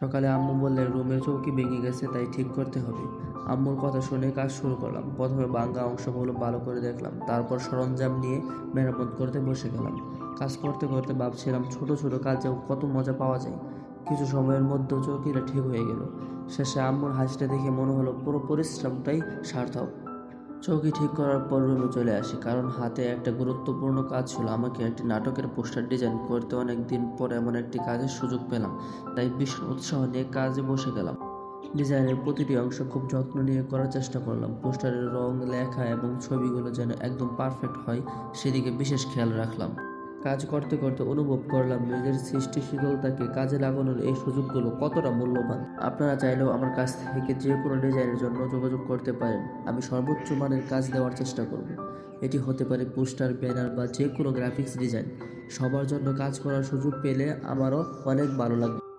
সকালে আম্মু বললেন রুমের চৌকি ভেঙে গেছে, তাই ঠিক করতে হবে। আম্মুর কথা শুনে কাজ শুরু করলাম। প্রথমে ভাঙ্গা অংশগুলো ভালো করে দেখলাম, তারপর সরঞ্জাম নিয়ে মেরামত করতে বসে গেলাম। কাজ করতে করতে ভাবছিলাম, ছোট ছোট কাজেও কত মজা পাওয়া যায়। কিছু সময়ের মধ্যেও চৌকিটা ঠিক হয়ে গেল। শেষে আম্মুর হাসিটা দেখে মনে হলো, পুরো পরিশ্রমটাই সার্থক। চৌকি ঠিক করার পর রুমে চলে আসি, কারণ হাতে একটা গুরুত্বপূর্ণ কাজ ছিল। আমাকে একটি নাটকের পোস্টার ডিজাইন করতে অনেক দিন পর এমন একটি কাজের সুযোগ পেলাম, তাই ভীষণ উৎসাহ নিয়ে কাজে বসে গেলাম। ডিজাইনের প্রতিটি অংশ খুব যত্ন নিয়ে করার চেষ্টা করলাম। পোস্টারের রং, লেখা এবং ছবিগুলো যেন একদম পারফেক্ট হয়, সেদিকে বিশেষ খেয়াল রাখলাম। কাজ করতে করতে অনুভব করলাম নিজের সৃষ্টিশীলতাকে কাজে লাগানোর এই সুযোগগুলো কতটা মূল্যবান। আপনারা চাইলেও আমার কাছ থেকে যে কোনো ডিজাইনের জন্য যোগাযোগ করতে পারেন। আমি সর্বোচ্চ মানের কাজ দেওয়ার চেষ্টা করব। এটি হতে পারে পোস্টার, ব্যানার বা যে কোনো গ্রাফিক্স ডিজাইন। সবার জন্য কাজ করার সুযোগ পেলে আমারও অনেক ভালো লাগবে।